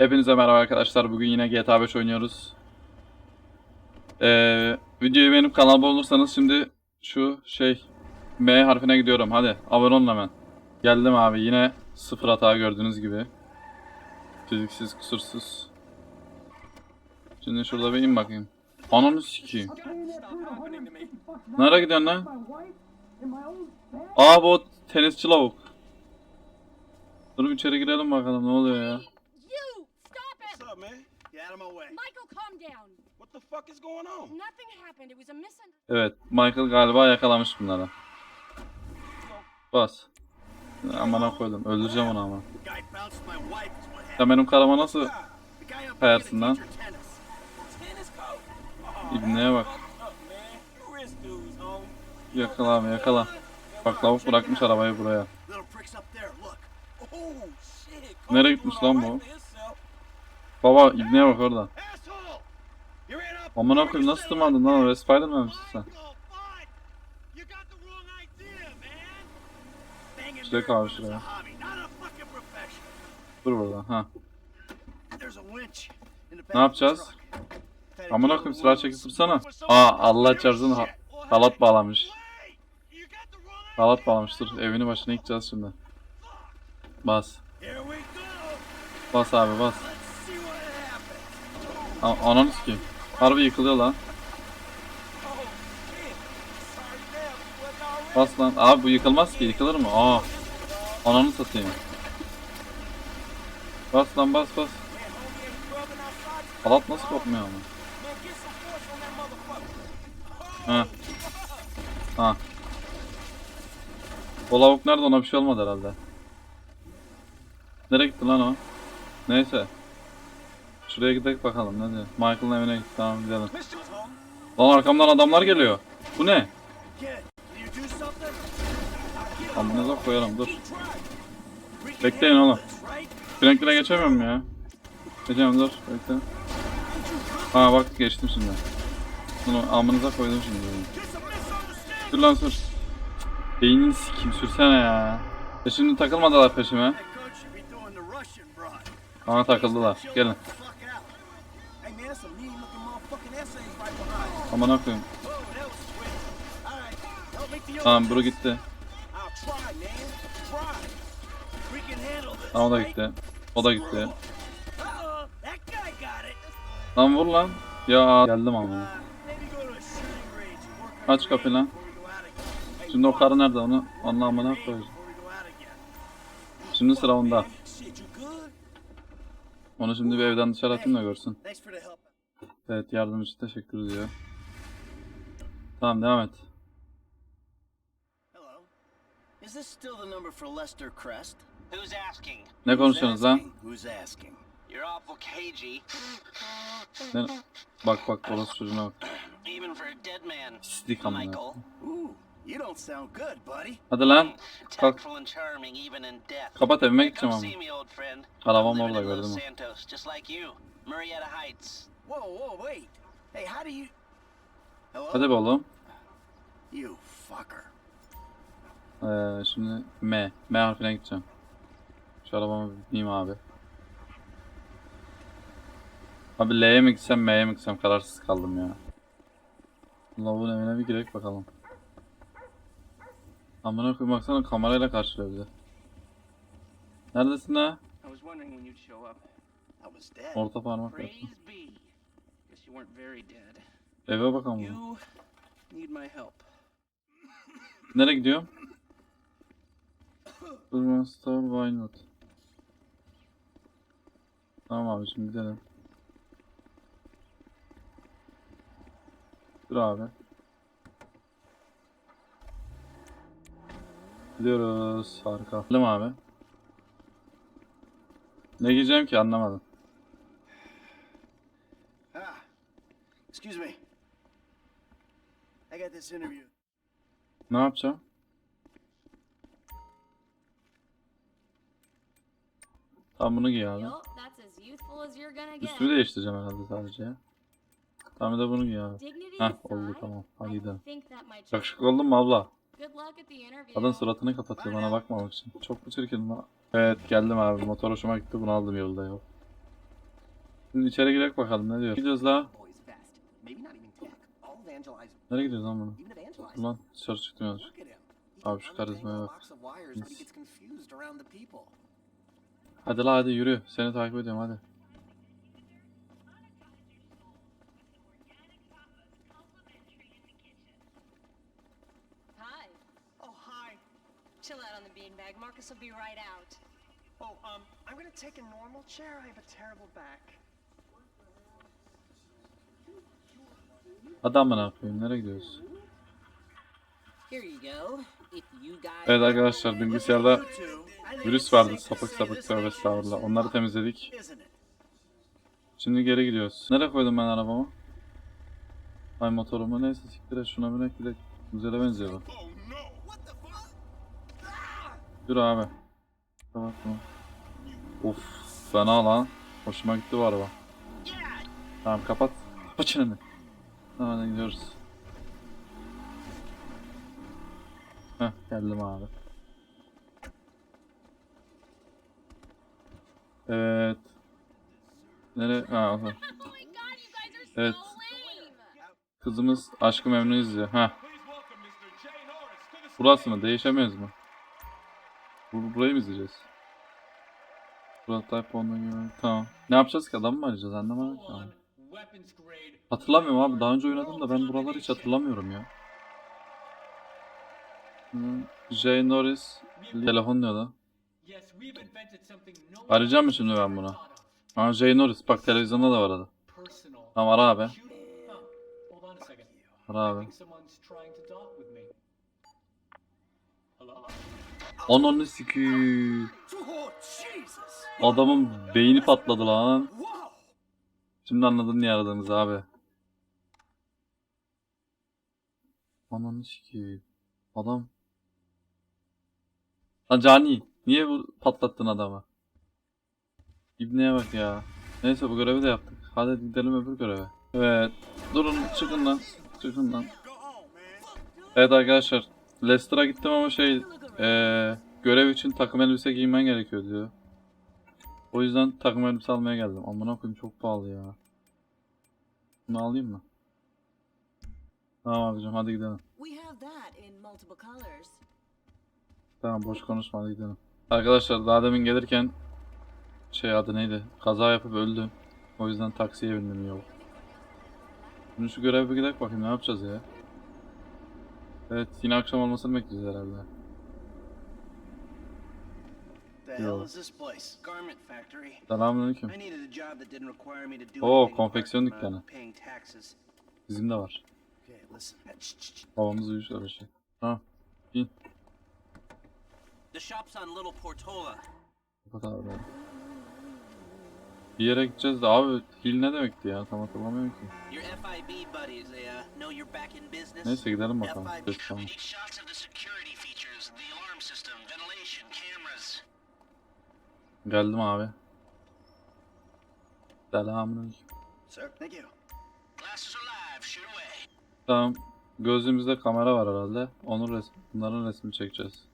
Hepinize merhaba arkadaşlar. Bugün yine GTA 5 oynuyoruz. Ee, videoyu beğenip kanalıma olursanız şimdi şu şey M harfine gidiyorum. Hadi abone olun hemen. Geldim abi yine sıfır hata gördüğünüz gibi. Fiziksiz kusursuz. Şimdi şurada bir in bakayım. Ananı sikeyim. Nereye gidiyorsun lan? Aa bu tenisçi lavuk. Dur içeri girelim bakalım ne oluyor ya. Get out of my way. Michael, calm down. What the fuck is going on? Nothing happened. It was a misun... Evet, Michael galiba yakalamış bunları. Bas. Amına koydum. Öldüreceğim onu ama. Sen benim karıma nasıl Kayarsın lan. Oh, ibneye bak. Yakala abi yakala. Bak lavuk bırakmış arabayı buraya. Oh. Nereye gitmiş lan bu? Baba ibneye bak orada. Asshole! You ran up- Amına koyayım nasıl tırmandın lan oraya Spiderman misin sen? Şuraya dirt kal is şuraya. Dur burada ha. Ne yapacağız? Amına koyayım silah some Aa Allah çarpsın ha- halat bağlamış. Halat bağlamış dur evini başına yıkacağız şimdi. Bas. Bas abi bas. Let's see what happens. A ananı sikeyim. Harbi yıkılıyor lan. Bas lan. Abi bu yıkılmaz ki yıkılır mı? Aa. Ananı satayım. Bas lan bas bas. Halat nasıl kopmuyor ama? Ha. Ha. O lavuk nerede ona bir şey olmadı herhalde. Nereye gitti lan o? Neyse. Şuraya gidelim bakalım ne diyor. Michael'ın evine gitti tamam gidelim. Lan arkamdan adamlar geliyor. Bu ne? Amınıza koyarım dur. Bekleyin oğlum. Franklin'e geçemiyorum ya. Geçemem dur. Bekle. Ha bak geçtim şimdi. Bunu amınıza koydum şimdi. Dur lan sür. Beynini sikeyim sürsene ya. E şimdi takılmadılar peşime. Bana takıldılar. Gelin. The fuck out. Hey man, that's some mean looking motherfucking essays right behind. Amına koyayım. That was sweet. All right, help me through Tamam buru gitti. Ha, o da gitti. O da gitti. Lan vur lan. Ya geldim ama. Uh, Aç kapıyı lan. Şimdi o karı nerede onu? Onun amına game koyacağım. before we go out again. Şimdi sıra onda. Onu şimdi bir evden dışarı atayım da görsün. Evet yardım için teşekkür ediyor. Tamam devam et. Hello. Is this still the number for Lester Crest? Who's asking? Ne konuşuyorsunuz lan? Asking. Who's asking? You're awful cagey, Ne? Bak bak orası çocuğuna bak. even for a dead man. Pislik amına. You don't sound good, buddy. Hadi lan. Kalk. tactful and charming even in death. Kapat evime Come gideceğim ama. see me, old friend. Arabam I'm living orada in Los gördün mü? Santos, just like you, Marietta Heights. Whoa, whoa, wait. Hey, how do you... Hello? Hadi be oğlum. You fucker. Ee, şimdi M. M harfine gideceğim. Şu arabamı bineyim abi. Abi L'ye mi gitsem M'ye mi gitsem kararsız kaldım ya. Lavun evine bir girek bakalım. Amına koyayım baksana kamerayla karşılıyor bizi. Neredesin ha? Orta parmak dead. Eve bakalım. You. Nereye gidiyorum? Durma Star Why Not? Tamam abi şimdi gidelim. Dur abi. Gidiyoruz. Harika. Gidelim abi. Ne giyeceğim ki anlamadım. Ah, excuse me. I got this interview. Ne yapacağım? Tamam bunu giy abi. Üstümü değiştireceğim herhalde sadece ya. Tamam bir de bunu giy abi. Heh oldu tamam. Hadi gidelim. Yakışıklı oldun mu abla? Kadın suratını kapatıyor bana bakmamak için. Çok mu çirkin lan? Evet geldim abi. Motor hoşuma gitti. Bunu aldım yolda yol. Şimdi içeri girek bakalım ne diyor. Gidiyoruz la. Nereye gidiyoruz lan bunu? Ulan dışarı. He Abi şu karizmaya bak. Hadi la hadi yürü. Seni takip ediyorum hadi. Chill out on the beanbag. Marcus will be right out. Oh, um, I'm gonna take a normal chair. I have a terrible back. Hadi amına koyayım nereye gidiyoruz? Here you go. If you guys Evet arkadaşlar bilgisayarda virüs vardı sapık sapık tövbe estağfurullah. Onları temizledik. Şimdi geri gidiyoruz. Nereye koydum ben arabamı? Ay motorumu neyse siktir şuna binek bir de güzele benziyor bu. Dur abi. Kapat bunu. Of fena lan. Hoşuma gitti bu araba. Tamam kapat. Kapat çeneni. Tamam hadi gidiyoruz. Heh geldim abi. Evet. Nere? Ha, so Evet. Kızımız Aşkı Memnu izliyor. Ha. Burası mı? Değişemiyoruz mu? Bu, burayı mı izleyeceğiz? Type onunla gibi. Tamam. Ne yapacağız ki? Adam mı arayacağız? Anlamadım ki. abi. Hatırlamıyorum abi. Daha önce oynadım da ben buraları hiç hatırlamıyorum ya. Hmm, Jay Norris telefon diyor da. Arayacağım mı şimdi ben bunu? Ha Jay Norris bak televizyonda da var adı. Tamam ara abi. Ara abi. Ananı Jesus! Adamın beyni patladı lan. Şimdi anladın niye aradığımızı abi. Ananı sikiyim. Adam. Lan Cani. Niye bu patlattın adamı? İbneye bak ya. Neyse bu görevi de yaptık. Hadi gidelim öbür göreve. Evet. Durun çıkın lan. Çıkın lan. Evet arkadaşlar. Leicester'a gittim ama şey eee görev için takım elbise giymen gerekiyor diyor. O yüzden takım elbise almaya geldim. Amına koyayım çok pahalı ya. Bunu alayım mı? Tamam abicim hadi gidelim. Tamam boş konuşma hadi gidelim. Arkadaşlar daha demin gelirken şey adı neydi? Kaza yapıp öldüm. O yüzden taksiye bindim yol. Şimdi şu göreve gidelim bakayım ne yapacağız ya. Evet yine akşam olmasını bekleyeceğiz herhalde. The hell is this place? Garment factory. Selamünaleyküm. I needed a job that didn't require me to do Oo, konfeksiyon uh, dükkanı. Paying taxes. Bizim de var. Okay, listen. Babamız uyuşlar bir şey. Tamam. The shop's on Little Portola. Kapat abi. Bir yere gideceğiz de abi hil ne demekti ya tam hatırlamıyorum ki. Your FIB buddies, they uh, know you're back in business. Neyse gidelim bakalım. Geldim abi. Selamünaleyküm. Tamam. Gözümüzde kamera var herhalde. Onun resmi, bunların resmini çekeceğiz.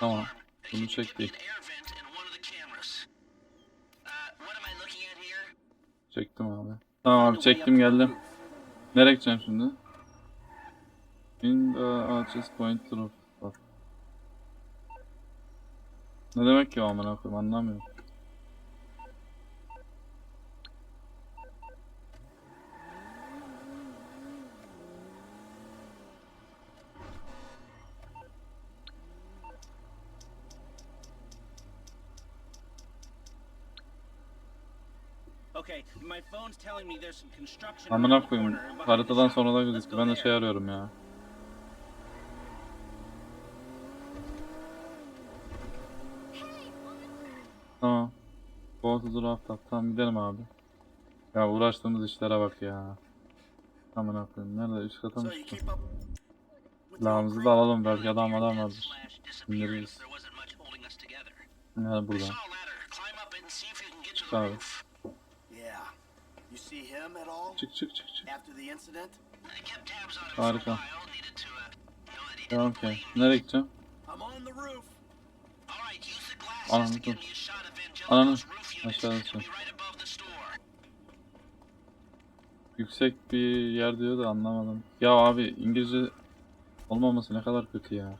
Tamam. Bunu çektik. Uh? Çektim abi. Tamam abi çektim geldim. Nereye gideceğim şimdi? In the access point roof. Bak. Ne demek o amına koyayım anlamıyorum. Okay, my phone's telling me there's some construction. Amına koyayım. Haritadan sonra da gözüktü. Ben de şey arıyorum ya. Tamam. To the rooftop. Tamam gidelim abi. Ya uğraştığımız işlere bak ya. Amına koyayım. Nerede? Üst kata mı çıktı? old da alalım. Belki adam adam vardır. İndiririz. I burada. Çık abi. roof. Yeah. You see him at all? Çık çık çık çık. Harika. uh, Tamam ki. Nereye gideceğim? Give dur. Ananı. Aşağıda Yüksek bir yer diyor da anlamadım. Ya abi İngilizce olmaması ne kadar kötü ya.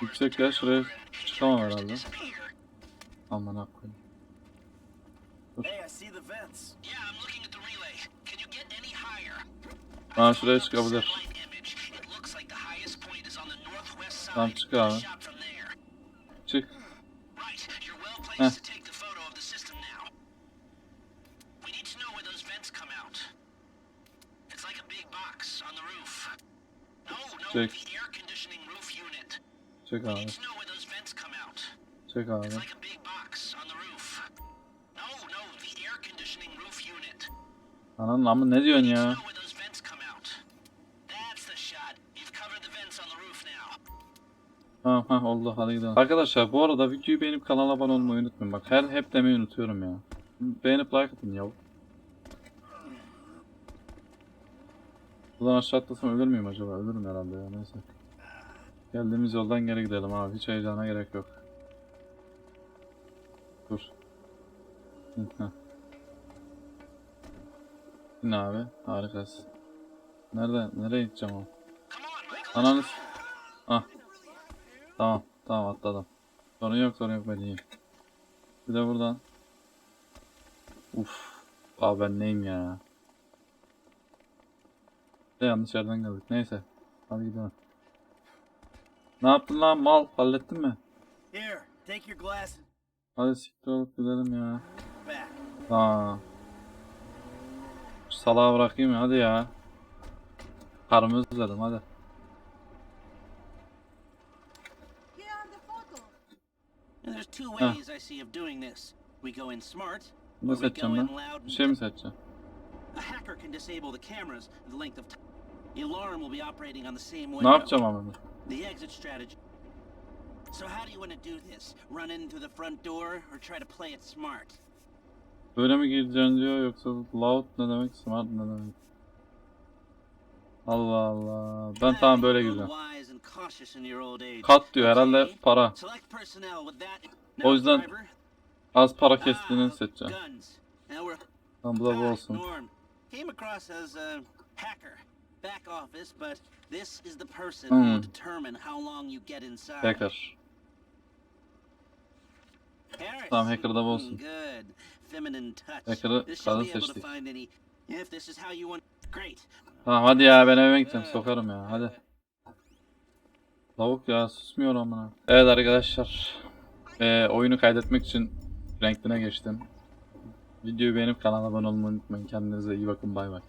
Yüksek yer şuraya çıkamam herhalde. Aman koyayım. Hey, I see the vents. Yeah, I'm looking at the relay. Can you get any higher? Ha şuraya çıkabilir. satellite image. It looks like the highest point is on the northwest side. Tamam, çık abi. Shot from there. Çık. Right, you're well Heh. Çek We abi. need to know where those vents come Ha ha oldu gidelim. Arkadaşlar bu arada videoyu beğenip kanala abone olmayı unutmayın. Bak her hep demeyi unutuyorum ya. Beğenip like atın ya. Buradan aşağı atlasam ölür müyüm acaba? Ölürüm herhalde ya neyse. Geldiğimiz yoldan geri gidelim abi. Hiç heyecana gerek yok. Dur. İn abi. Harikasın. Nerede? Nereye gideceğim abi? Ananız. Ah. Tamam. Tamam atladım. Sorun yok sorun yok ben iyiyim. Bir de buradan. Uf. Abi ben neyim ya. De yanlış yerden geldik. Neyse. Hadi gidelim. Ne yaptın lan mal? Hallettin mi? Here, take your glasses Hadi siktir olup gidelim ya. Aa. Şu salağı bırakayım ya hadi ya. Karımı özledim hadi. Here are the photos. And there's two Ah. ways I see of doing this. We go in smart, Ne in ben? Bir şey mi? A hacker can disable the cameras the length of time. The alarm will be operating on the same. Ne yapacağım ama ben? The exit strategy. So how do you want to do this? Run in through the front door or try to play it smart? Böyle mi gireceksin diyor yoksa loud ne demek smart ne demek? Allah Allah. Ben tamam böyle gireceğim. Kat diyor herhalde para. O yüzden. Az para kestiğini seçeceğim. Tamam bu da bu olsun. Came across as a hacker. Back office, but this is the person who will determine how long you get inside. Hacker. Tamam, hacker'da bu olsun. Hacker'ı kadın seçtik. Tamam hadi ya ben eve gideceğim sokarım ya hadi. Lavuk ya susmuyor amına. Evet arkadaşlar. Ee, oyunu kaydetmek için renkline geçtim. Videoyu beğenip kanala abone olmayı unutmayın. Kendinize iyi bakın bay bay.